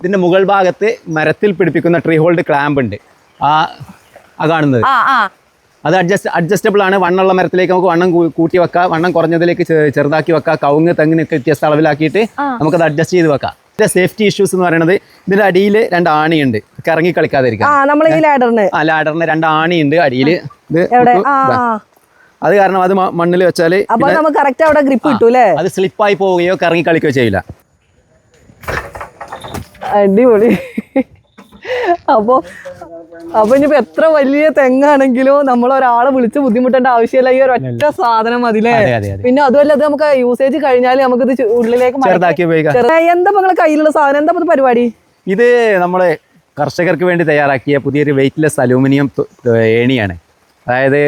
ഇതിന്റെ മുകൾ ഭാഗത്ത് മരത്തിൽ പിടിപ്പിക്കുന്ന ട്രീ ഹോൾഡ് ക്ലാമ്പ് ഉണ്ട്. ആ ആ കാണുന്നത്. അത് അഡ്ജസ്റ്റ് അഡ്ജസ്റ്റബിൾ ആണ്. വണ്ണുള്ള മരത്തിലേക്ക് നമുക്ക് വണ്ണം കൂട്ടി വെക്കാം. വണ്ണം കുറഞ്ഞതിലേക്ക് ചെറുതാക്കി വെക്കാം. കവുങ്ങ് തെങ്ങിനൊക്കെ വ്യത്യസ്ത അളവിലാക്കിയിട്ട് നമുക്കത് അഡ്ജസ്റ്റ് ചെയ്ത് വെക്കാം. ഇതിന്റെ സേഫ്റ്റി ഇഷ്യൂസ് എന്ന് പറയുന്നത് ഇതിന്റെ അടിയിൽ രണ്ട് ആണിയുണ്ട്. കറങ്ങി കളിക്കാതിരിക്കാം. ആ ലാഡറിന് രണ്ട് ആണിയുണ്ട്. അടിയിൽ ഇത് അത് കാരണം അത് മണ്ണിൽ വെച്ചാൽ അല്ലേ അത് സ്ലിപ്പായി പോവുകയോ കറങ്ങി കളിക്കുകയോ ചെയ്യില്ല. അടിപൊളി. അപ്പോൾ അപ്പൊ ഇനിയിപ്പോ എത്ര വലിയ തെങ്ങാണെങ്കിലും നമ്മൾ ഒരാളെ വിളിച്ച് ബുദ്ധിമുട്ടേണ്ട ആവശ്യമില്ല. ഈ ഒരൊറ്റ സാധനം മതിലേ? പിന്നെ അതുമല്ല അത് നമുക്ക് യൂസേജ് കഴിഞ്ഞാൽ നമുക്ക് ഇത് ഉള്ളിലേക്ക് എന്താ നിങ്ങളെ കയ്യിലുള്ള സാധനം? എന്താ പരിപാടി? ഇത് നമ്മളെ കർഷകർക്ക് വേണ്ടി തയ്യാറാക്കിയ പുതിയൊരു വെയിറ്റ്ലെസ് അലൂമിനിയം ഏണിയാണ്. അതായത്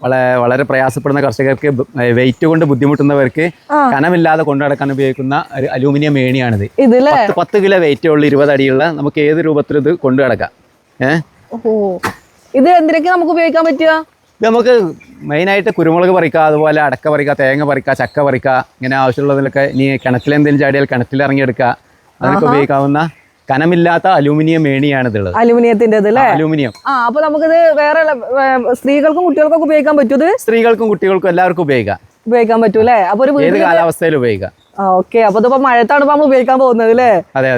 വളരെ വളരെ പ്രയാസപ്പെടുന്ന കർഷകർക്ക് വെയിറ്റ് കൊണ്ട് ബുദ്ധിമുട്ടുന്നവർക്ക് കനമില്ലാതെ കൊണ്ടു നടക്കാൻ ഉപയോഗിക്കുന്ന ഒരു അലൂമിനിയം ഏണിയാണിത് ഇത് പത്ത് പത്ത് കിലോ വെയിറ്റ് ഉള്ള ഇരുപത് അടിയുള്ള നമുക്ക് ഏത് രൂപത്തിൽ ഇത് കൊണ്ടു നടക്കാം. ഏഹ് ഇത് എന്തിനൊക്കെ നമുക്ക് ഉപയോഗിക്കാൻ പറ്റുക? നമുക്ക് മെയിനായിട്ട് കുരുമുളക് പറിക്കുക അതുപോലെ അടക്ക പറിക്കുക തേങ്ങ പറിക്കുക ചക്ക പറിക്കുക ഇങ്ങനെ ആവശ്യമുള്ളതിലൊക്കെ ഇനി കിണറ്റിലെന്തെങ്കിലും ചാടിയാൽ കിണറ്റിൽ ഇറങ്ങിയെടുക്കുക. അതിനൊക്കെ ഉപയോഗിക്കാവുന്ന കനമില്ലാത്ത അലൂമിനിയം മേണിയാണ് ഇതുള്ളത് അലൂമിനിയത്തിന്റെ അലൂമിനിയം. ആ അപ്പൊ നമുക്കിത് വേറെ ഉള്ള, സ്ത്രീകൾക്കും കുട്ടികൾക്കൊക്കെ ഉപയോഗിക്കാൻ പറ്റൂ സ്ത്രീകൾക്കും കുട്ടികൾക്കും എല്ലാവർക്കും ഉപയോഗിക്കാം. ഉപയോഗിക്കാൻ പറ്റൂ അല്ലേ അപ്പൊ ഒരു ഏത് കാലാവസ്ഥയിൽ ഉപയോഗിക്കാം. ഓക്കെ. അപ്പൊ ഇതിപ്പോ മഴത്താണ് നമ്മൾ ഉപയോഗിക്കാൻ പോകുന്നത് അല്ലേ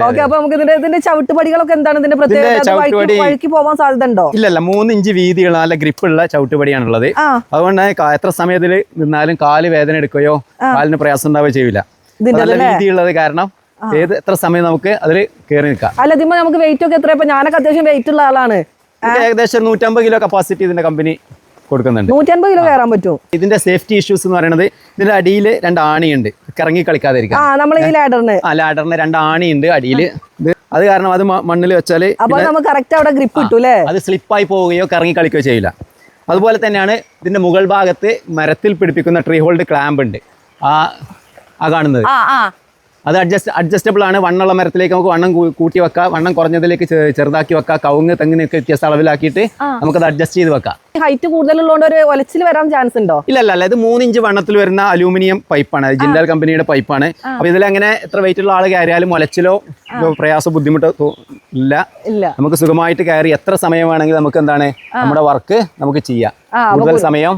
ഓക്കെ അപ്പൊ നമുക്ക് ഇതിന്റെ ഇതിന്റെ ചവിട്ടുപടികളൊക്കെ എന്താണ് ഇതിന്റെ പ്രത്യേകത? വഴിക്ക് പോകാൻ സാധ്യത ഉണ്ടോ? ഇല്ലല്ല മൂന്ന് ഇഞ്ച് വീതിയുള്ള നല്ല ഗ്രിപ്പുള്ള ചവിട്ടുപടിയാണുള്ളത്. ഉള്ളത് അതുകൊണ്ട് എത്ര സമയത്തിൽ നിന്നാലും കാൽ വേദന എടുക്കുകയോ കാലിന് പ്രയാസം ഉണ്ടാവുകയോ ചെയ്യില്ല ഇതിന്റെ നല്ല വീതിയുള്ളത് കാരണം ഏത് എത്ര സമയം നമുക്ക് അതിൽ കയറി നിൽക്കാം? അല്ല ഇതിമ്മ നമുക്ക് വെയിറ്റ് ഒക്കെ എത്ര ഞാനൊക്കെ അത്യാവശ്യം വെയിറ്റ് ഉള്ള ആളാണ്. ഏകദേശം നൂറ്റമ്പത് കിലോ കപ്പാസിറ്റി ഇതിന്റെ കമ്പനി കൊടുക്കുന്നുണ്ട്. നൂറ്റമ്പത് കിലോ കയറാൻ പറ്റുമോ? ഇതിന്റെ സേഫ്റ്റി ഇഷ്യൂസ് എന്ന് പറയുന്നത് ഇതിന്റെ അടിയിൽ രണ്ട് ആണിയുണ്ട്. കറങ്ങി കളിക്കാതിരിക്കാം നമ്മൾ ഈ ലാഡറിന് ആ ലാഡറിന് രണ്ട് ആണിയുണ്ട് അടിയിൽ. അത് കാരണം അത് മണ്ണിൽ വെച്ചാൽ അപ്പൊ നമുക്ക് കറക്റ്റ് അവിടെ ഗ്രിപ്പ് കിട്ടും അത് സ്ലിപ്പായി പോവുകയോ കറങ്ങി കളിക്കുകയോ ചെയ്യില്ല. അതുപോലെ തന്നെയാണ് ഇതിന്റെ മുകൾ ഭാഗത്ത് മരത്തിൽ പിടിപ്പിക്കുന്ന ട്രീ ഹോൾഡ് ക്ലാമ്പ് ഉണ്ട്. ആ ആ കാണുന്നത്. അത് അഡ്ജസ്റ്റ് അഡ്ജസ്റ്റബിൾ ആണ്. വണ്ണുള്ള മരത്തിലേക്ക് നമുക്ക് വണ്ണം കൂട്ടി വെക്കാം. വണ്ണം കുറഞ്ഞതിലേക്ക് ചെറുതാക്കി വെക്കാം. കവുങ്ങ് തെങ്ങിനൊക്കെ വ്യത്യസ്ത അളവിലാക്കിയിട്ട് നമുക്കത് അഡ്ജസ്റ്റ് ചെയ്ത് വെക്കാം. ഹൈറ്റ് കൂടുതലുള്ളതുകൊണ്ട് ഒരു ഒലച്ചിൽ വരാൻ ചാൻസ് ഉണ്ടോ? ഇല്ല അല്ല. ഇത് മൂന്നിഞ്ച് വണ്ണത്തിൽ വരുന്ന അലൂമിനിയം പൈപ്പാണ്. ജിൻഡാൽ കമ്പനിയുടെ പൈപ്പാണ്. അപ്പൊ ഇതിലങ്ങനെ എത്ര വെയിറ്റ് ഉള്ള ആൾ കയറിയാലും ഒലച്ചിലോ പ്രയാസ ബുദ്ധിമുട്ടോ ഇല്ല. ഇല്ല. നമുക്ക് സുഖമായിട്ട് കയറി എത്ര സമയം വേണമെങ്കിൽ നമുക്ക് എന്താണ് നമ്മുടെ വർക്ക് നമുക്ക് ചെയ്യാം. കൂടുതൽ സമയം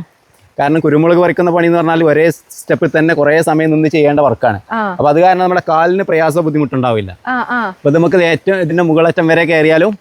കാരണം കുരുമുളക് പറിക്കുന്ന പണി എന്ന് പറഞ്ഞാൽ ഒരേ സ്റ്റെപ്പിൽ തന്നെ കുറേ സമയം നിന്ന് ചെയ്യേണ്ട വർക്കാണ്. അപ്പൊ അത് കാരണം നമ്മുടെ കാലിന് പ്രയാസ ബുദ്ധിമുട്ടുണ്ടാവില്ല. അപ്പൊ നമുക്ക് ഏറ്റവും ഇതിന്റെ മുകളറ്റം വരെ കയറിയാലും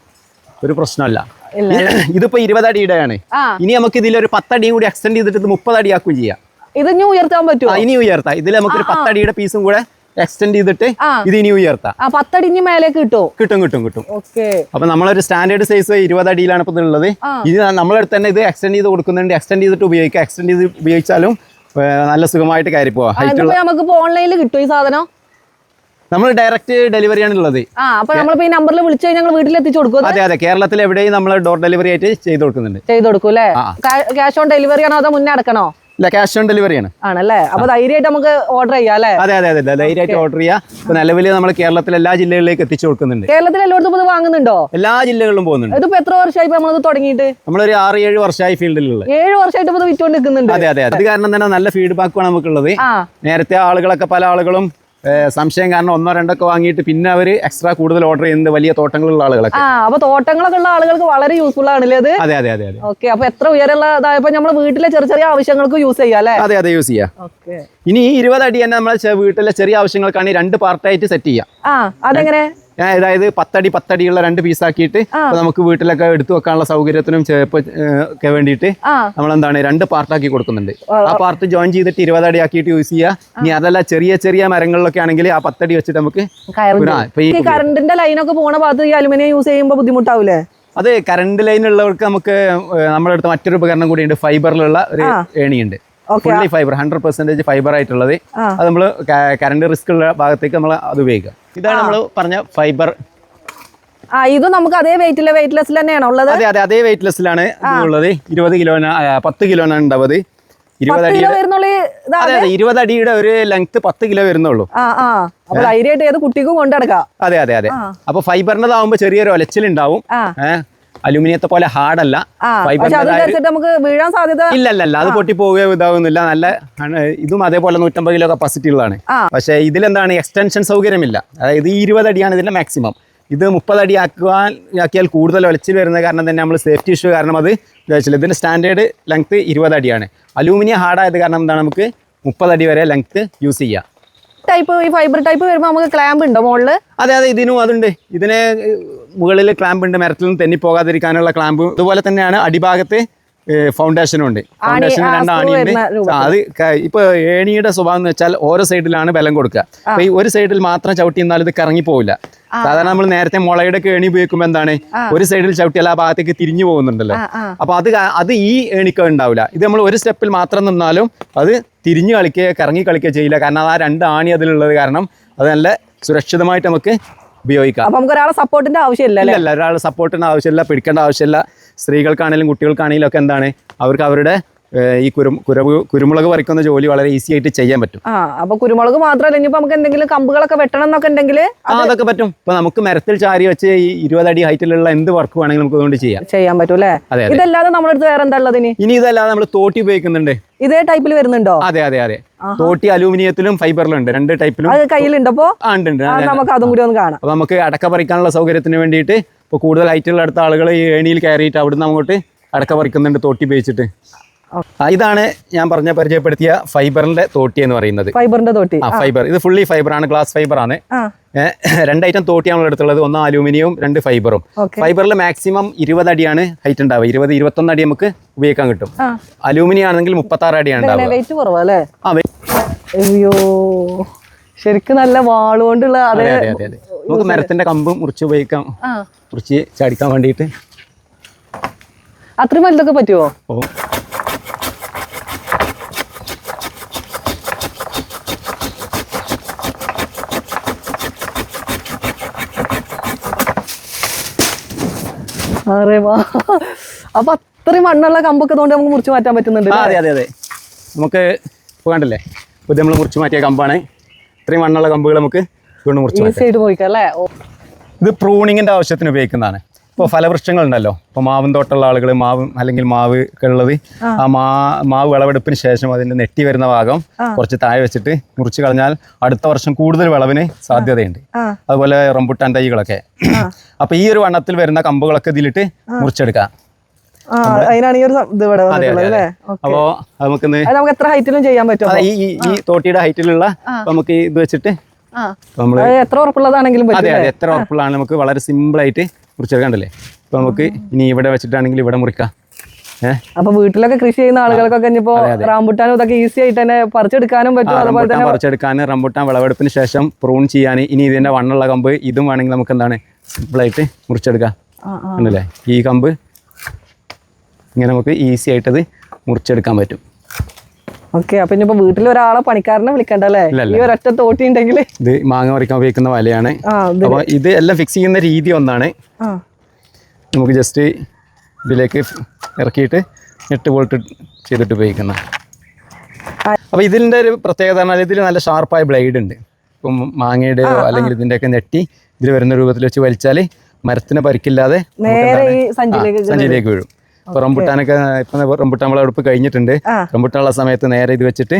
ഒരു പ്രശ്നമല്ല. ഇതിപ്പോ ഇടയാണ്. ഇനി നമുക്ക് ഇതിലൊരു പത്തടിയും കൂടി എക്സ്റ്റെൻഡ് ചെയ്തിട്ട് ഇത് മുപ്പത് അടിയാക്കുകയും ചെയ്യാം. ഇത് ഇനി ഉയർത്താൻ പറ്റുമോ ഇനി ഉയർത്താം. ഇതിൽ നമുക്കൊരു പത്തടിയുടെ പീസും കൂടെ എക്സ്റ്റെൻഡ് ചെയ്തിട്ട് ഇത് ഇനി ഉയർത്താം. പത്തടിഞ്ഞ് മേലെ കിട്ടും? കിട്ടും കിട്ടും കിട്ടും. ഓക്കെ. അപ്പൊ നമ്മളൊരു സ്റ്റാൻഡേർഡ് സൈസ് ഇരുപത് അടിയിലാണ് ഇപ്പൊ ഉള്ളത്. ഇത് നമ്മളടുത്ത് തന്നെ ഇത് എക്സ്റ്റെൻഡ് ചെയ്ത് കൊടുക്കുന്നുണ്ട്. എക്സ്റ്റെൻഡ് ചെയ്തിട്ട് ഉപയോഗിക്കാം. എക്സ്റ്റെൻഡ് ചെയ്ത് ഉപയോഗിച്ചാലും നല്ല സുഖമായിട്ട് കയറി പോവാം. നമുക്ക് ഓൺലൈനിൽ കിട്ടും ഈ സാധനം? നമ്മൾ ഡയറക്റ്റ് ഡെലിവറി ആണ് ഉള്ളത് ഈ നമ്പറിൽ വിളിച്ചു കഴിഞ്ഞാൽ ഞങ്ങൾ വീട്ടിൽ എത്തിച്ചു കൊടുക്കും. അതെ അതെ. കേരളത്തിൽ എവിടെയും നമ്മൾ ഡോർ ഡെലിവറി ആയിട്ട് ചെയ്ത് കൊടുക്കുന്നുണ്ട്. ചെയ്ത് കൊടുക്കും അല്ലേ? ക്യാഷ് ഓൺ ഡെലിവറി ആണോ അതോ മുന്നേ അടക്കണോ? ഇല്ല ക്യാഷ് ഓൺ ഡെലിവറി ആണ്. ആണല്ലേ? അപ്പൊ ധൈര്യമായിട്ട് നമുക്ക് ഓർഡർ ചെയ്യാം അല്ലേ? അതെ അതെ അതെ ധൈര്യമായിട്ട് ഓർഡർ ചെയ്യാം. ഇപ്പൊ നിലവിൽ നമ്മൾ കേരളത്തിലെ എല്ലാ ജില്ലകളിലേക്ക് എത്തിച്ചു കൊടുക്കുന്നുണ്ട്. കേരളത്തിൽ എല്ലായിടത്തും ഇത് വാങ്ങുന്നുണ്ടോ? എല്ലാ ജില്ലകളിലും പോകുന്നുണ്ട്. ഇതിപ്പോ എത്ര വർഷമായി നമ്മളിത് തുടങ്ങിയിട്ട്? നമ്മളൊരു ആറ് ഏഴ് വർഷമായി ഫീൽഡിലുള്ള ഏഴ് വർഷമായിട്ട് വിറ്റുകൊണ്ട് ഇത് നിൽക്കുന്നുണ്ട് അതെ അതെ അത്. കാരണം തന്നെ നല്ല ഫീഡ്ബാക്കാണ് നമുക്കുള്ളത്. നേരത്തെ ആളുകളൊക്കെ പല ആളുകളും സംശയം കാരണം ഒന്നോ രണ്ടോ ഒക്കെ വാങ്ങിയിട്ട് പിന്നെ അവർ എക്സ്ട്രാ കൂടുതൽ ഓർഡർ ചെയ്യുന്നത് വലിയ തോട്ടങ്ങളുള്ള ആളുകളൊക്കെ. ആ അപ്പൊ തോട്ടങ്ങളൊക്കെ ഉള്ള ആളുകൾക്ക് വളരെ യൂസ്ഫുൾ ആണല്ലേ അത്? അതെ അതെ അതെ ഓക്കെ അപ്പൊ എത്ര ഉയരമുള്ള ഇതായപ്പോ നമ്മളെ വീട്ടിലെ ചെറിയ ചെറിയ ആവശ്യങ്ങൾക്ക് യൂസ് ചെയ്യാം അല്ലേ? അതെ അതെ യൂസ് ചെയ്യാം. ഓക്കെ ഇനി ഈ ഇരുപത് അടി തന്നെ നമ്മളെ വീട്ടിലെ ചെറിയ ആവശ്യങ്ങൾക്കാണ് രണ്ട് പാർട്ടായിട്ട് സെറ്റ് ചെയ്യാം. ആ അതെങ്ങനെ? അതായത് പത്തടി പത്തടിയുള്ള രണ്ട് പീസാക്കിയിട്ട് ആക്കിയിട്ട് നമുക്ക് വീട്ടിലൊക്കെ എടുത്തു വെക്കാനുള്ള സൗകര്യത്തിനും ഒക്കെ വേണ്ടിയിട്ട് നമ്മൾ നമ്മളെന്താണ് രണ്ട് പാർട്ടാക്കി കൊടുക്കുന്നുണ്ട്. ആ പാർട്ട് ജോയിൻ ചെയ്തിട്ട് ഇരുപതടി ആക്കിയിട്ട് യൂസ് ചെയ്യുക ഇനി അതല്ല ചെറിയ ചെറിയ മരങ്ങളിലൊക്കെ ആണെങ്കിൽ ആ പത്തടി വെച്ചിട്ട് നമുക്ക് കറണ്ടിന്റെ ലൈനൊക്കെ പോണ ഭാഗത്ത് ഈ അലുമിനിയം യൂസ് ചെയ്യുമ്പോൾ ബുദ്ധിമുട്ടാവൂലേ? അത് കറണ്ട് ലൈൻ ഉള്ളവർക്ക് നമുക്ക് നമ്മുടെ അടുത്ത് മറ്റൊരു ഉപകരണം കൂടിയുണ്ട് ഫൈബറിലുള്ള ഒരു ഏണിയുണ്ട്. Fully fibre hundred percentage fibre ആയിട്ടുള്ളത്. അത് നമ്മൾ കറണ്ട് റിസ്ക് ഉള്ള ഭാഗത്തേക്ക് നമ്മൾ അത് ഉപയോഗിക്കുക. ഇതാണ് നമ്മൾ പറഞ്ഞ ഫൈബർ ആ ഇത് നമുക്ക് അതേ വെയിറ്റിലെ വെയിറ്റ്ലെസ് തന്നെയാണ് ഉള്ളത്? അതെ അതെ അതേ വെയിറ്റ്ലെസ്സിലാണ് ഉള്ളത്. ഇരുപത് കിലോ പത്ത് കിലോനാണ് ഉണ്ടാവുന്നത്. ഇരുപത് അടിയുടെ ഒരു ലെങ്ത് പത്ത് കിലോ വരുന്നുള്ളൂ. ധൈര്യമായിട്ട് ഏത് കുട്ടിക്കും കൊണ്ടെടുക്കാം അതെ അതെ അതെ. അപ്പൊ ഫൈബറിനതാവുമ്പോ ചെറിയൊരു ഒലച്ചിലുണ്ടാവും. ഏഹ് അലുമിനിയത്തെ പോലെ ഹാർഡല്ല. അല്ല നമുക്ക് വീഴാൻ സാധ്യത ഇല്ല അത് പൊട്ടി പോവുകയോ ഇതാവുന്നില്ല നല്ല ഇതും അതേപോലെ നൂറ്റമ്പത് കിലോ കപ്പാസിറ്റി ഉള്ളതാണ്. പക്ഷേ ഇതിലെന്താണ് എക്സ്റ്റൻഷൻ സൗകര്യമില്ല. അതായത് ഈ ഇരുപത് അടിയാണ് ഇതിന്റെ മാക്സിമം ഇത് മുപ്പതടി ആക്കുവാൻ ആക്കിയാൽ കൂടുതൽ ഒലച്ചിൽ വരുന്ന കാരണം തന്നെ നമ്മൾ സേഫ്റ്റി ഇഷ്യൂ കാരണം അത് വെച്ചില്ല ഇതിന്റെ സ്റ്റാൻഡേർഡ് ലെങ്ത്ത് ഇരുപത് അടിയാണ്. അലൂമിനിയം ഹാർഡായത് കാരണം എന്താണ് നമുക്ക് മുപ്പതടി വരെ ലെങ്ത് യൂസ് ചെയ്യാം. ടൈപ്പ് ഈ ഫൈബർ ടൈപ്പ് വരുമ്പോൾ നമുക്ക് ക്ലാമ്പ് ഉണ്ടോ മുകളിൽ അതെ അതെ ഇതിനും അതുണ്ട്. ഇതിന് മുകളിൽ ക്ലാമ്പ് ഉണ്ട് മരത്തിൽ നിന്ന് തെന്നി പോകാതിരിക്കാനുള്ള ക്ലാമ്പ് അതുപോലെ തന്നെയാണ് അടിഭാഗത്ത് ഫൗണ്ടേഷനും ഉണ്ട്. ഫൗണ്ടേഷൻ രണ്ട് ആണിയുണ്ട്. അത് ഇപ്പൊ ഏണിയുടെ സ്വഭാവം എന്ന് വെച്ചാൽ ഓരോ സൈഡിലാണ് ബലം കൊടുക്കുക. അപ്പൊ ഈ ഒരു സൈഡിൽ മാത്രം ചവിട്ടി എന്നാൽ ഇത് കറങ്ങി പോവില്ല. സാധാരണ നമ്മൾ നേരത്തെ മുളയുടെ ഒക്കെ ഏണി ഉപയോഗിക്കുമ്പോൾ എന്താണ്? ഒരു സൈഡിൽ ചവിട്ടിയാൽ ആ ഭാഗത്തേക്ക് തിരിഞ്ഞു പോകുന്നുണ്ടല്ലോ. അപ്പൊ അത് അത് ഈ ഏണിക്ക് ഉണ്ടാവില്ല. ഇത് നമ്മൾ ഒരു സ്റ്റെപ്പിൽ മാത്രം നിന്നാലും അത് തിരിഞ്ഞു കളിക്കുകയോ കറങ്ങി കളിക്കുകയോ ചെയ്യില്ല. കാരണം ആ രണ്ട് ആണി അതിലുള്ളത് കാരണം അത് നല്ല സുരക്ഷിതമായിട്ട് നമുക്ക് ഉപയോഗിക്കാം. അപ്പോൾ നമുക്ക് ഒരാളെ സപ്പോർട്ടിന്റെ ആവശ്യമില്ല അല്ല? ഒരാളെ സപ്പോർട്ടിന്റെ ആവശ്യമില്ല പിടിക്കേണ്ട ആവശ്യമില്ല. സ്ത്രീകൾക്കാണെങ്കിലും കുട്ടികൾക്കാണെങ്കിലും ഒക്കെ എന്താണ്? അവർക്ക് അവരുടെ ഈ കുരു കുരവ് കുരുമുളക് പറിക്കുന്ന ജോലി വളരെ ഈസി ആയിട്ട് ചെയ്യാൻ പറ്റും. ആ അപ്പൊ കുരുമുളക് മാത്രമല്ല ഇനിയിപ്പോ നമുക്ക് എന്തെങ്കിലും കമ്പുകളൊക്കെ വെട്ടണം എന്നൊക്കെ ഉണ്ടെങ്കിൽ അതൊക്കെ പറ്റും. ഇപ്പൊ നമുക്ക് മരത്തിൽ ചാരി വെച്ച് ഈ അടി ഹൈറ്റിലുള്ള എന്ത് വർക്ക് വേണമെങ്കിലും നമുക്ക് അതുകൊണ്ട് ചെയ്യാം. ചെയ്യാൻ പറ്റും അല്ലേ? ഇതല്ലാതെ നമ്മുടെ അടുത്ത് വേറെ എന്താ ഉള്ളത് ഇനി? ഇതല്ലാതെ നമ്മൾ തോട്ടി ഉപയോഗിക്കുന്നുണ്ട്. ഇതേ ടൈപ്പിൽ വരുന്നുണ്ടോ? അതെ അതെ അതെ. തോട്ടി അലൂമിനിയത്തിലും ഫൈബറിലും ഉണ്ട് രണ്ട് ടൈപ്പിലും അത് കയ്യിലുണ്ട് അപ്പോ ആ ഉണ്ട് ഉണ്ട്. ആ, അതെ. നമുക്ക് അതും കൂടി ഒന്ന് കാണാം. അപ്പൊ നമുക്ക് അടക്ക പറിക്കാനുള്ള സൗകര്യത്തിന് വേണ്ടിയിട്ട് ഇപ്പൊ കൂടുതൽ ഹൈറ്റുള്ള അടുത്ത ആളുകൾ ഈ ഏണിയിൽ കയറിയിട്ട് അവിടുന്ന് അങ്ങോട്ട് അടക്ക പറിക്കുന്നുണ്ട് തോട്ടി ഉപയോഗിച്ചിട്ട്. ഇതാണ് ഞാൻ പറഞ്ഞ പരിചയപ്പെടുത്തിയ ഫൈബറിന്റെ തോട്ടി എന്ന് പറയുന്നത്. ഫൈബറിന്റെ തോട്ടി. ആ ഫൈബർ. ഇത് ഫുള്ളി ഫൈബർ ആണ് ഗ്ലാസ് ഫൈബർ ആണ്. രണ്ട് ഐറ്റം തോട്ടിയാണ് എടുത്തുള്ളത്. ഒന്ന് അലൂമിനിയവും രണ്ട് ഫൈബറും. ഫൈബറിൽ മാക്സിമം ഇരുപത് അടിയാണ് ഹൈറ്റ് ഉണ്ടാവുക. ഇരുപത് ഇരുപത്തൊന്ന് അടി നമുക്ക് ഉപയോഗിക്കാൻ കിട്ടും. അലൂമിനിയം ആണെങ്കിൽ മുപ്പത്തി ആറ് അടിയാണ് ഉണ്ടാവുക. ശരിക്കും നല്ല വാളുകൊണ്ടുള്ള കൊണ്ടുള്ള അതെ അതെ അതെ അതെ നമുക്ക് മരത്തിന്റെ കമ്പ് മുറിച്ച് ഉപയോഗിക്കാം. മുറിച്ച് ചാടിക്കാൻ വേണ്ടിയിട്ട്. അത്രയും വലുതൊക്കെ പറ്റുമോ ഓ. അറേ വാ. അപ്പൊ അത്രയും മണ്ണുള്ള കമ്പൊക്കെ കൊണ്ട് നമുക്ക് മുറിച്ച് മാറ്റാൻ പറ്റുന്നുണ്ട് അതെ അതെ അതെ. നമുക്ക് ഇപ്പോൾ കണ്ടില്ലേ? ഇപ്പോൾ നമ്മൾ മുറിച്ച് മാറ്റിയ കമ്പാണ്. ഇത്രയും മണ്ണുള്ള കമ്പുകൾ നമുക്ക് മുറിച്ച് മാറ്റാം. ഈസി ആയിട്ട് പോയിക്കാം അല്ലേ? ഇത് പ്രൂണിങ്ങിന്റെ ആവശ്യത്തിന് ഉപയോഗിക്കുന്നതാണ്. ഇപ്പോൾ ഫലവൃക്ഷങ്ങൾ ഉണ്ടല്ലോ ഇപ്പോൾ മാവും തോട്ടമുള്ള ആളുകൾ മാവ് അല്ലെങ്കിൽ മാവ് ഒക്കെ ഉള്ളത് ആ. മാ മാവ് വിളവെടുപ്പിന് ശേഷം അതിന്റെ നെറ്റി വരുന്ന ഭാഗം കുറച്ച് താഴെ വെച്ചിട്ട് മുറിച്ച് കളഞ്ഞാൽ അടുത്ത വർഷം കൂടുതൽ വിളവിന് സാധ്യതയുണ്ട്. അതുപോലെ റംബുട്ടാൻ തൈകളൊക്കെ. അപ്പോൾ ഈ ഒരു വണ്ണത്തിൽ വരുന്ന കമ്പുകളൊക്കെ ഇതിലിട്ട് മുറിച്ചെടുക്കാം. അപ്പോ നമുക്ക് എത്ര ഹൈറ്റിലും ചെയ്യാൻ പറ്റും ഈ തോട്ടിയുടെ ഹൈറ്റിലുള്ള നമുക്ക് ഇത് വെച്ചിട്ട് എത്ര ഉറപ്പുള്ളതാണെങ്കിലും പറ്റും അതെ അതെ എത്ര ഉറപ്പുള്ളതാണ് നമുക്ക് വളരെ സിമ്പിൾ ആയിട്ട് മുറിച്ചെടുക്കണ്ടല്ലേ? അപ്പൊ നമുക്ക് ഇനി ഇവിടെ വെച്ചിട്ടാണെങ്കിൽ ഇവിടെ മുറിക്കാം. അപ്പൊ വീട്ടിലൊക്കെ കൃഷി ചെയ്യുന്ന ആളുകൾക്കൊക്കെ ഇനിയിപ്പോ റാംബുട്ടാനും ഇതൊക്കെ ഈസി ആയിട്ട് തന്നെ പറിച്ചെടുക്കാനും പറ്റും അതുപോലെ തന്നെ പറിച്ചെടുക്കാൻ റംബുട്ടാൻ വിളവെടുപ്പിന് ശേഷം പ്രൂൺ ചെയ്യാൻ ഇനി ഇതിന്റെ വണ്ണുള്ള കമ്പ് ഇതും വേണമെങ്കിൽ നമുക്ക് എന്താണ് സിമ്പിളായിട്ട് മുറിച്ചെടുക്കാം. ആണല്ലേ. ഈ കമ്പ് ഇങ്ങനെ നമുക്ക് ഈസി ആയിട്ടത് മുറിച്ചെടുക്കാൻ പറ്റും. ഓക്കെ അപ്പൊ ഇനിയിപ്പോ വീട്ടിൽ ഒരാളെ പണിക്കാരനെ വിളിക്കണ്ടല്ലേ? ഒറ്റ ഈ ഒരൊറ്റ തോട്ടി ഉണ്ടെങ്കിൽ ഇത് മാങ്ങ പറിക്കാൻ ഉപയോഗിക്കുന്ന വലയാണ്. അപ്പൊ ഇത് എല്ലാം ഫിക്സ് ചെയ്യുന്ന രീതി ഒന്നാണ്. നമുക്ക് ജസ്റ്റ് ഇതിലേക്ക് ഇറക്കിയിട്ട് എട്ട് വോൾട്ട് ചെയ്തിട്ട് ഉപയോഗിക്കുന്ന. ആ. അപ്പോൾ ഇതിന്റെ ഒരു പ്രത്യേകത പറഞ്ഞാൽ ഇതിൽ നല്ല ഷാർപ്പായ ബ്ലേഡ് ഉണ്ട്. ഇപ്പം മാങ്ങയുടെയോ അല്ലെങ്കിൽ ഇതിന്റെയൊക്കെ നെട്ടി ഇതിൽ വരുന്ന രൂപത്തിൽ വെച്ച് വലിച്ചാൽ മരത്തിന് പരിക്കില്ലാതെ സഞ്ചിയിലേക്ക് വീഴും ഇപ്പോൾ റംബുട്ടാനൊക്കെ ഇപ്പം റംബുട്ടാൻ വിളവെടുപ്പ് കഴിഞ്ഞിട്ടുണ്ട്. റംബുട്ടാനുള്ള സമയത്ത് നേരെ ഇത് വെച്ചിട്ട്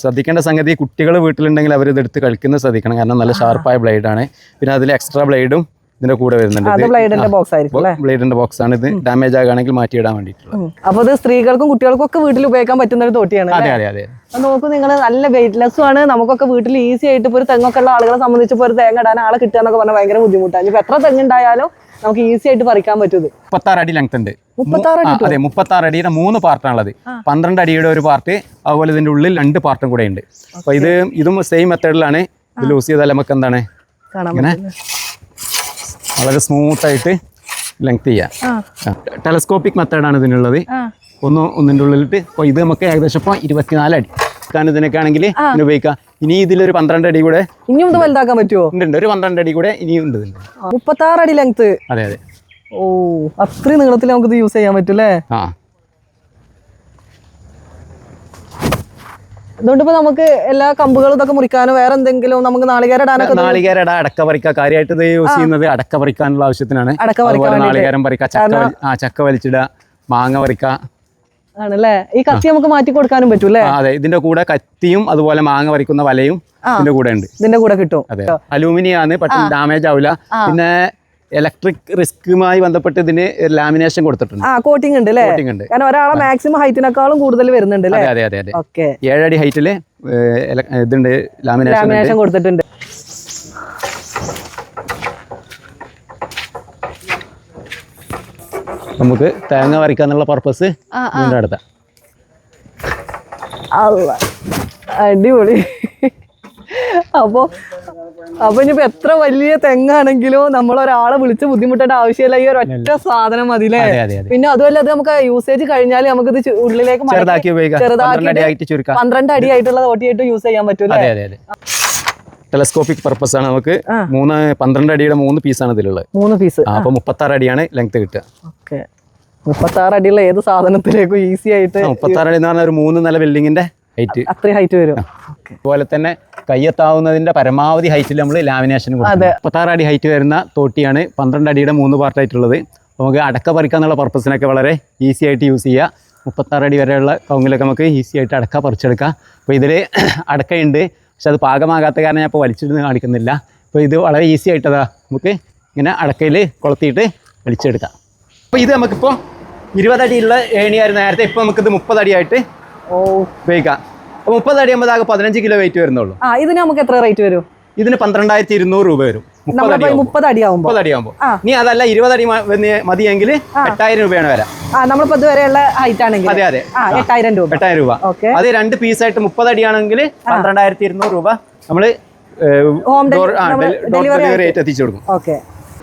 ശ്രദ്ധിക്കേണ്ട സംഗതി കുട്ടികൾ വീട്ടിലുണ്ടെങ്കിൽ അവർ ഇതെടുത്ത് കളിക്കുന്ന ശ്രദ്ധിക്കണം. കാരണം നല്ല ഷാർപ്പായ ആണ് പിന്നെ അതിൽ എക്സ്ട്രാ ബ്ലേഡും ഇതിന്റെ കൂടെ വരുന്നുണ്ട്. ബ്ലേഡിന്റെ ബോക്സ് ആയിരിക്കും ബ്ലേഡിന്റെ ബോക്സ് ആണ്. ഇത് ഡാമേജ് ആകുകയാണെങ്കിൽ മാറ്റിയിടാൻ വേണ്ടിയിട്ടുള്ളത്. ഉം. അപ്പൊ ഇത് സ്ത്രീകൾക്കും കുട്ടികൾക്കും ഒക്കെ വീട്ടിൽ ഉപയോഗിക്കാൻ പറ്റുന്ന ഒരു തോട്ടിയാണ് അതെ അതെ അതെ. നോക്കൂ നിങ്ങൾ നല്ല വെയിറ്റ്ലെസ്സും ആണ്. നമുക്കൊക്കെ വീട്ടിൽ ഈസി ആയിട്ട് ഇപ്പൊ ഒരു തെങ്ങൊക്കെ ഉള്ള ആളുകളെ സംബന്ധിച്ച് ഇപ്പൊ ഒരു തേങ്ങ ഇടാൻ ആളെ കിട്ടുക എന്നൊക്കെ പറഞ്ഞാൽ ഭയങ്കര ബുദ്ധിമുട്ടാണ്. ഇപ്പൊ എത്ര തെങ്ങ് ഉണ്ടായാലും നമുക്ക് ഈസി ആയിട്ട് പറിക്കാൻ പറ്റുന്നത് മുപ്പത്താറ് അടി ലെങ്ത് ഉണ്ട്. അതെ മുപ്പത്തി അതെ മുപ്പത്താറ് അടിയുടെ മൂന്ന് പാർട്ടാണുള്ളത് പന്ത്രണ്ട് അടിയുടെ ഒരു പാർട്ട് അതുപോലെ ഇതിന്റെ ഉള്ളിൽ രണ്ട് പാർട്ടും കൂടെ ഉണ്ട്. അപ്പൊ ഇത് ഇതും സെയിം മെത്തേഡിലാണ് ഇത് ലൂസ് ചെയ്താൽ നമുക്ക് എന്താണ്? ഇങ്ങനെ വളരെ സ്മൂത്ത് ആയിട്ട് ലെങ്ത് ചെയ്യാം. ടെലസ്കോപ്പിക് മെത്തേഡാണ് ഇതിനുള്ളത്. ഒന്ന് ഒന്നിന്റെ ഉള്ളിലിട്ട് അപ്പോൾ ഇത് നമുക്ക് ഏകദേശം ഇപ്പോൾ ഇരുപത്തിനാല് അടി. ഇതിനൊക്കെ ആണെങ്കിൽ ഉപയോഗിക്കാം. ഇനി ഇതിലൊരു പന്ത്രണ്ട് അടി കൂടെ ഇനിയും ഇത് വലുതാക്കാൻ പറ്റുമോ ഉണ്ട്. ഒരു പന്ത്രണ്ട് അടി കൂടെ ഇനിയും ഉണ്ട് മുപ്പത്തി ആറ് അടി ലെങ്ത് അതെ അതെ. ഓ അത്രയും നീളത്തിൽ നമുക്ക് ഇത് യൂസ് ചെയ്യാൻ പറ്റും അല്ലേ ആ. അതുകൊണ്ട് ഇപ്പൊ നമുക്ക് എല്ലാ കമ്പുകളും ഇതൊക്കെ മുറിക്കാനോ വേറെ എന്തെങ്കിലും നമുക്ക് നാളികേരം ഇടാനൊക്കെ നാളികേരം നാളികേരട അടക്ക പറിക്ക കാര്യമായിട്ട് ഇത് യൂസ് ചെയ്യുന്നത് അടക്ക പറിക്കാനുള്ള ആവശ്യത്തിനാണ് അടക്ക പറിക്കാൻ നാളികേരം പറിക്ക. ചക്ക ആ ചക്ക വലിച്ചിടുക മാങ്ങ പറിക്ക. ആണല്ലേ? ഈ കത്തി നമുക്ക് മാറ്റി കൊടുക്കാനും പറ്റും അല്ലേ അതെ. ഇതിന്റെ കൂടെ കത്തിയും അതുപോലെ മാങ്ങ വരയ്ക്കുന്ന വലയും ഇതിന്റെ കൂടെ ഉണ്ട്. ഇതിന്റെ കൂടെ കിട്ടും. അതെ. അലൂമിനിയം ആണ് പെട്ടെന്ന് ഡാമേജ് ആവില്ല പിന്നെ ഇലക്ട്രിക് റിസ്കുമായി ബന്ധപ്പെട്ട് ഇതിന് ലാമിനേഷൻ കൊടുത്തിട്ടുണ്ട്. ആ കോട്ടിംഗ് ഉണ്ട് അല്ലേ? കോട്ടിംഗ് ഉണ്ട്. കാരണം ഒരാളെ മാക്സിമം ഹൈറ്റിനേക്കാളും കൂടുതൽ വരുന്നുണ്ട് അല്ലേ? അതെ അതെ അതെ ഓക്കെ ഏഴടി ഹൈറ്റിൽ ഇതുണ്ട് ലാമിനേഷൻ ലാമിനേഷൻ കൊടുത്തിട്ടുണ്ട്. നമുക്ക് തേങ്ങ വരയ്ക്കാന്നുള്ള പർപ്പസ് അടുത്ത. അടിപൊളി. അപ്പോ അപ്പൊ ഇനിയിപ്പോ എത്ര വലിയ തെങ്ങാണെങ്കിലും നമ്മൾ ഒരാളെ വിളിച്ച് ബുദ്ധിമുട്ടേണ്ട ആവശ്യമില്ല. ഈ ഒരു ഒറ്റ സാധനം മതി അതെ അതെ അതെ. പിന്നെ അതുമല്ല അത് നമുക്ക് യൂസേജ് കഴിഞ്ഞാൽ നമുക്ക് ഇത് ഉള്ളിലേക്ക് ചെറുതാക്കി പന്ത്രണ്ട് അടി ആയിട്ടുള്ളത് ഓട്ടിയായിട്ട് യൂസ് ചെയ്യാൻ പറ്റൂല അതെ അതെ അതെ. ടെലസ്കോപ്പിക് പർപ്പസ് ആണ് നമുക്ക്. മൂന്ന് പന്ത്രണ്ട് അടിയുടെ മൂന്ന് പീസ് ആണ് ഇതിലുള്ളത്. മൂന്ന് പീസ് അപ്പൊ മുപ്പത്തി ആറ് അടിയാണ് ലെങ്ത് കിട്ടുക. ഓക്കെ മുപ്പത്തി ആറ് അടിയുള്ള ഏത് സാധനത്തിലേക്കും ഈസി ആയിട്ട് മുപ്പത്തി ആറ് അടി എന്ന് പറഞ്ഞാൽ ഒരു മൂന്ന് നില ബിൽഡിങ്ങിന്റെ ഹൈറ്റ് അത്രയും ഹൈറ്റ് വരും. അതുപോലെ തന്നെ കയ്യെത്താവുന്നതിന്റെ പരമാവധി ഹൈറ്റിൽ നമ്മൾ ലാമിനേഷൻ മുപ്പത്തി മുപ്പത്താറ് അടി ഹൈറ്റ് വരുന്ന തോട്ടിയാണ് പന്ത്രണ്ട് അടിയുടെ മൂന്ന് പാർട്ടായിട്ടുള്ളത് നമുക്ക് അടക്ക പറിക്കാന്നുള്ള പർപ്പസിനൊക്കെ വളരെ ഈസി ആയിട്ട് യൂസ് ചെയ്യുക മുപ്പത്താറ് അടി വരെയുള്ള കൗങ്ങിലൊക്കെ നമുക്ക് ഈസി ആയിട്ട് അടക്ക പറിച്ചെടുക്കാം. അപ്പോൾ ഇതിൽ അടക്കയുണ്ട്. പക്ഷെ അത് പാകമാകാത്ത കാരണം ഞാൻ ഇപ്പോൾ വലിച്ചിടുന്ന കാണിക്കുന്നില്ല. അപ്പോൾ ഇത് വളരെ ഈസി ആയിട്ടതാ. നമുക്ക് ഇങ്ങനെ അടക്കയിൽ കൊളുത്തിയിട്ട് വലിച്ചെടുക്കാം. അപ്പോൾ ഇത് നമുക്കിപ്പോൾ ഇരുപതടിയുള്ള ഏണിയായിരുന്നു നേരത്തെ. ഇപ്പോൾ നമുക്കിത് മുപ്പതടിയായിട്ട് ഓ ഉപയോഗിക്കാം. അപ്പോൾ മുപ്പത് അടി ആകുമ്പോൾ ആകെ പതിനഞ്ച് കിലോ വെയിറ്റ് വരുന്നുള്ളൂ. ആ ഇതിന് നമുക്ക് എത്ര റേറ്റ് വരും? ഇതിന് പന്ത്രണ്ടായിരത്തി ഇരുന്നൂറ് രൂപ വരും. മുപ്പത് അടി നമ്മളിപ്പോ മുപ്പത് അടിയാവുമ്പോ. മുപ്പത് നീ അതല്ല ഇരുപത് അടി മതിയെങ്കിൽ എട്ടായിരം രൂപയാണ് വരാം. നമ്മളിപ്പോ ഇതുവരെയുള്ള ഹൈറ്റ് ആണെങ്കിൽ അതെ അതെ. എട്ടായിരം രൂപ. എട്ടായിരം രൂപ. അത് രണ്ട് പീസ് ആയിട്ട് മുപ്പത് അടിയാണെങ്കിൽ പന്ത്രണ്ടായിരത്തി ഇരുന്നൂറ് രൂപ നമ്മൾ delivery ഡെലിവറി റേറ്റ് എത്തിച്ചു കൊടുക്കും. ഓക്കെ.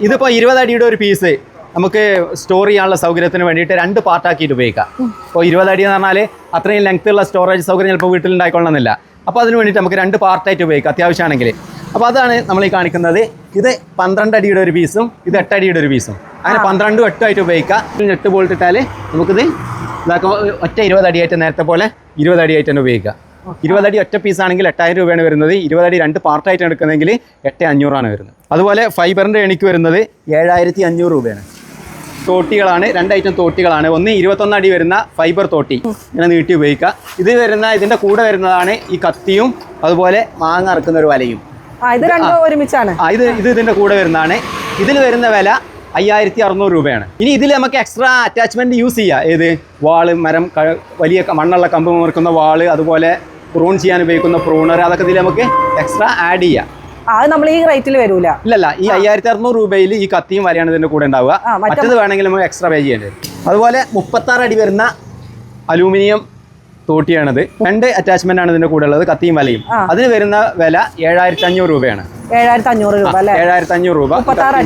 ഇതിപ്പോൾ ഇരുപത് അടിയുടെ ഒരു പീസ് നമുക്ക് സ്റ്റോർ ചെയ്യാനുള്ള സൗകര്യത്തിന് വേണ്ടിയിട്ട് രണ്ട് പാർട്ടാക്കിയിട്ട് ഉപയോഗിക്കാം. ഇപ്പോൾ ഇരുപത് അടി എന്ന് പറഞ്ഞാൽ അത്രയും ലെങ്ത് ഉള്ള സ്റ്റോറേജ് സൗകര്യം ചിലപ്പോൾ വീട്ടിൽ ഉണ്ടായിക്കൊള്ളണമെന്നില്ല. അപ്പോൾ അതിന് വേണ്ടിയിട്ട് നമുക്ക് രണ്ട് പാർട്ടായിട്ട് ഉപയോഗിക്കാം. അത്യാവശ്യമാണെങ്കിൽ അപ്പോൾ അതാണ് നമ്മൾ ഈ കാണിക്കുന്നത്. ഇത് പന്ത്രണ്ട് അടിയുടെ ഒരു പീസും ഇത് എട്ട് അടിയുടെ ഒരു പീസും. അങ്ങനെ പന്ത്രണ്ടും എട്ടും ആയിട്ട് ഉപയോഗിക്കാം എട്ട് ബോൾട്ട് ഇട്ടാൽ നമുക്കിത് ഇതാക്കുമ്പോൾ ഒറ്റ ഇരുപത് അടിയായിട്ട് നേരത്തെ പോലെ ഇരുപത് അടിയായിട്ട് തന്നെ ഉപയോഗിക്കാം. ഇരുപതടി ഒറ്റ പീസ് ആണെങ്കിൽ എട്ടായിരം രൂപയാണ് വരുന്നത്. ഇരുപതടി രണ്ട് പാർട്ടായിട്ട് എടുക്കുന്നതെങ്കിൽ എട്ട് അഞ്ഞൂറാണ് വരുന്നത്. അതുപോലെ ഫൈബറിന്റെ എണിക്ക് വരുന്നത് ഏഴായിരത്തി അഞ്ഞൂറ് രൂപയാണ്. തോട്ടികളാണ് രണ്ട് ഐറ്റം തോട്ടികളാണ്. ഒന്ന് ഇരുപത്തൊന്ന് അടി വരുന്ന ഫൈബർ തോട്ടി. ഇങ്ങനെ നീട്ടി ഉപയോഗിക്കുക ഇത് വരുന്ന ഇതിന്റെ കൂടെ വരുന്നതാണ് ഈ കത്തിയും അതുപോലെ മാങ്ങ അറക്കുന്ന ഒരു വലയും. ഇത് രണ്ടും ഒരുമിച്ചാണ്. ഇത് ഇത് ഇതിന്റെ കൂടെ വരുന്നതാണ്. ഇതിൽ വരുന്ന വില അയ്യായിരത്തി അറുന്നൂറ് രൂപയാണ്. ഇനി ഇതിൽ നമുക്ക് എക്സ്ട്രാ അറ്റാച്ച്മെന്റ് യൂസ് ചെയ്യാം. ഏത്? വാൾ മരം വലിയ മണ്ണുള്ള കമ്പ് മുറിക്കുന്ന വാൾ അതുപോലെ പ്രൂൺ ചെയ്യാൻ ഉപയോഗിക്കുന്ന പ്രൂണർ അതൊക്കെ ഇതിൽ നമുക്ക് എക്സ്ട്രാ ആഡ് ചെയ്യാം. അത് നമ്മൾ ഈ റേറ്റിൽ വരൂല. ഇല്ലല്ല ഈ അയ്യായിരത്തി അറുന്നൂറ് രൂപയിൽ ഈ കത്തിയും വരെയാണ് ഇതിന്റെ കൂടെ ഉണ്ടാവുക. മറ്റത് വേണമെങ്കിൽ നമുക്ക് എക്സ്ട്രാ പേ ചെയ്യേണ്ടി വരും. അതുപോലെ മുപ്പത്താറ് അടി വരുന്ന അലൂമിനിയം തോട്ടിയാണിത്. രണ്ട് അറ്റാച്ച്മെന്റ് ആണ് ഇതിന്റെ കൂടെ ഉള്ളത് കത്തിയും വലയും. അതിന് വരുന്ന വില ഏഴായിരത്തി അഞ്ഞൂറ് രൂപയാണ്. ഏഴായിരത്തി അഞ്ഞൂറ് രൂപ അല്ലേ? ഏഴായിരത്തി അഞ്ഞൂറ് രൂപ.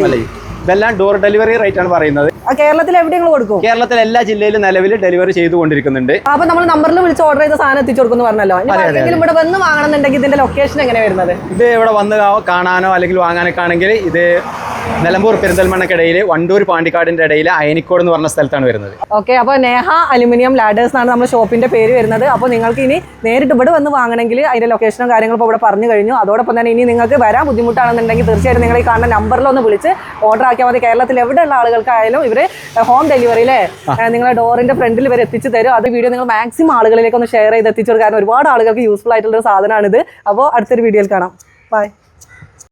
വലയും. ഇതെല്ലാം ഡോർ ഡെലിവറി റേറ്റ് ആണ് പറയുന്നത്. കേരളത്തിൽ എവിടെയെങ്കിലും കൊടുക്കും? കേരളത്തിൽ എല്ലാ ജില്ലയിലും നിലവിൽ ഡെലിവറി ചെയ്തുകൊണ്ടിരിക്കുന്നുണ്ട്. അപ്പൊ നമ്മൾ നമ്പറിൽ വിളിച്ച് ഓർഡർ ചെയ്ത സാധനം എത്തിച്ചു കൊടുക്കുന്നു പറഞ്ഞല്ലോ. ഇവിടെ വന്ന് വാങ്ങണമെന്നുണ്ടെങ്കിൽ ഇതിന്റെ ലൊക്കേഷൻ എങ്ങനെ വരുന്നത്? ഇത് ഇവിടെ വന്ന് കാണാനോ അല്ലെങ്കിൽ വാങ്ങാനൊക്കെ ആണെങ്കിൽ ഇത് നിലമ്പൂർ പെരിന്തൽമണ്ണക്കിടയിൽ വണ്ടൂർ പാണ്ടിക്കാടിന്റെ ഇടയിൽ അയനിക്കോട് എന്ന് പറഞ്ഞ സ്ഥലത്താണ് വരുന്നത്. ഓക്കെ അപ്പോൾ നേഹ അലുമിനിയം ലാഡേഴ്സ് എന്നാണ് നമ്മുടെ ഷോപ്പിന്റെ പേര് വരുന്നത്. അപ്പോൾ നിങ്ങൾക്ക് ഇനി നേരിട്ട് ഇവിടെ വന്ന് വാങ്ങണമെങ്കിൽ അതിന്റെ ലൊക്കേഷനും കാര്യങ്ങളും ഇപ്പോൾ ഇവിടെ പറഞ്ഞു കഴിഞ്ഞു. അതോടൊപ്പം തന്നെ ഇനി നിങ്ങൾക്ക് വരാൻ ബുദ്ധിമുട്ടാണെന്നുണ്ടെങ്കിൽ തീർച്ചയായിട്ടും നിങ്ങൾ ഈ കാണുന്ന നമ്പറിലൊന്ന് വിളിച്ച് ഓർഡർ ആക്കിയാൽ മതി. കേരളത്തിൽ എവിടെയുള്ള ആളുകൾക്കായാലും ഇവർ ഹോം ഡെലിവറി ഡെലിവറിയിലെ നിങ്ങളെ ഡോറിന്റെ ഫ്രണ്ടിൽ വരെ എത്തിച്ചു തരും. അത് വീഡിയോ നിങ്ങൾ മാക്സിമം ആളുകളിലേക്ക് ഒന്ന് ഷെയർ ചെയ്ത് എത്തിച്ചു കൊടുക്കാൻ ഒരുപാട് ആളുകൾക്ക് യൂസ്ഫുൾ ആയിട്ടുള്ള ഒരു സാധനമാണിത്. അപ്പോൾ അടുത്തൊരു വീഡിയോയിൽ കാണാം. ബൈ